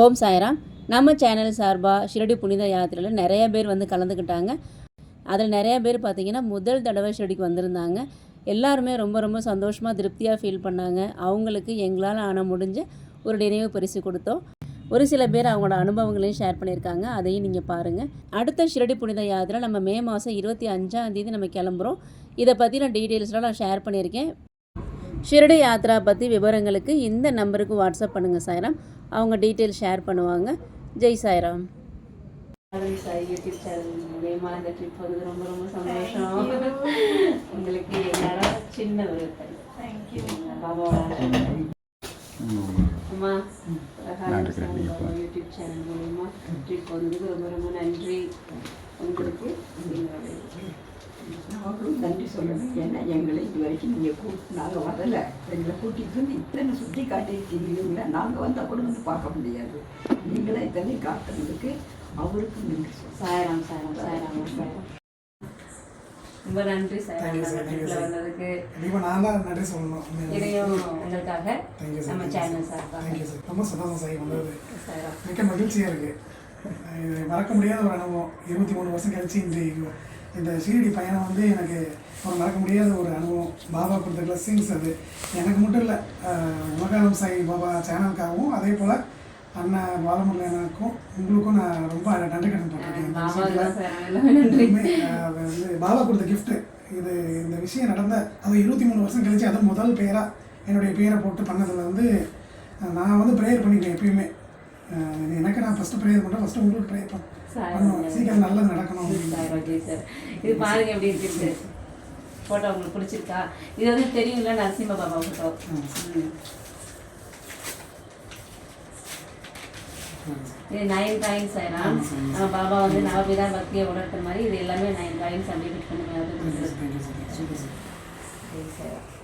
ஓம் சாய்ராம். நம்ம சேனல் சார்பாக ஷிரடி புனித யாத்திரையில் நிறைய பேர் வந்து கலந்துக்கிட்டாங்க. அதில் நிறைய பேர் பார்த்திங்கன்னா முதல் தடவை ஷிரடிக்கு வந்திருந்தாங்க. எல்லாருமே ரொம்ப ரொம்ப சந்தோஷமாக திருப்தியாக ஃபீல் பண்ணாங்க. அவங்களுக்கு எங்களால் ஆன முடிஞ்ச ஒரு நினைவு பரிசு கொடுத்தோம். ஒரு சில பேர் அவங்களோட அனுபவங்களையும் ஷேர் பண்ணியிருக்காங்க. அதையும் நீங்கள் பாருங்கள் அடுத்த ஷிரடி புனித யாத்திரை நம்ம மே மாதம் இருபத்தி அஞ்சாம் தேதி நம்ம கிளம்புறோம். இதை பற்றின டீட்டெயில்ஸ்லாம் நான் ஷேர் பண்ணியிருக்கேன். ஷிரடி யாத்ரா பற்றி விவரங்களுக்கு இந்த நம்பருக்கு வாட்ஸ்அப் பண்ணுங்கள் சாய்ராம். அவங்க டீட்டெயில் ஷேர் பண்ணுவாங்க. ஜெய் சாய்ராம். சாய் யூடியூப் சேனல் மூலயமா இந்த ட்ரிப் வந்து ரொம்ப ரொம்ப சந்தோஷம். உங்களுக்கு என்னோட சின்ன ஒரு பாபாவோட அம்மா யூடியூப் சேனல் மூலயமா ட்ரிப் வந்ததுக்கு ரொம்ப ரொம்ப நன்றி. உங்களுக்கு நன்றி சொல்லணும். ஏன்னா எங்களை இது வரைக்கும் நீங்கள் கூட்டு நாங்கள் வரல எங்களை கூட்டிகிட்டு வந்து இத்தனை சுற்றி காட்டியிருக்கீங்களா நாங்கள் வந்தால் கூட வந்து பார்க்க முடியாது. நீங்களே இத்தனை காட்டுறதுக்கு அவருக்கு நன்றி சாய்ராம் சாய்ராம் சாய்ராம் சாய்ராம். ரொம்ப நன்றி வந்ததுக்கு நான் தான் நன்றி சொல்லணும். இதையும் உங்களுக்காக சார் நம்ம சேனல் சார்பாக. தேங்க்யூ சார் ரொம்ப சந்தோஷம் சார் வந்தது சாய்ராம். மிக்க மகிழ்ச்சியாக இருக்குது இது மறக்க முடியாத ஒரு அனுபவம். இருபத்தி மூணு வருஷம் கழிச்சு இந்த இந்த ஷீரடி பயணம் வந்து எனக்கு ஒரு மறக்க முடியாத ஒரு அனுபவம். பாபா கொடுத்த பிளஸ்ஸிங்ஸ் அது. எனக்கு மட்டும் இல்லை உலகாலம் சாய் பாபா சேனலுக்காகவும் அதே போல் அண்ணன் பாலமுருகனுக்கும் உங்களுக்கும் நான் ரொம்ப நன்றி கடன் பட்டிருக்கேன். பாபா வந்து பாபா கொடுத்த கிஃப்ட்டு இது இந்த விஷயம் நடந்த அது இருபத்தி மூணு வருஷம் கழிச்சு அது முதல் பேராக என்னுடைய பேரை போட்டு பண்ணதில் வந்து நான் வந்து ப்ரேயர் பண்ணிக்கிறேன் எப்பயுமே. எனக்கு நான் ஃபஸ்ட்டு ப்ரேயர் பண்ணுறேன் ஃபஸ்ட்டு உங்களுக்கு ப்ரேயர் பண்ண பண்ணுவேன் சீக்கிரம் நல்லது நடக்கணும். ஜெய் சார் இது பாருங்க எப்படி இருக்குது ஃபோட்டோ உங்களுக்கு பிடிச்சிருக்கா? இது வந்து தெரியுங்களா நரசிம்ம பாபா ஃபோட்டோ இது நைன் சாய்ராம் நம்ம பாபா வந்து நவபிதா பக்தியை உணர்த்துற மாதிரி இது எல்லாமே நைன் காயின்ஸ் அப்படி பண்ணுங்க அது Thank you,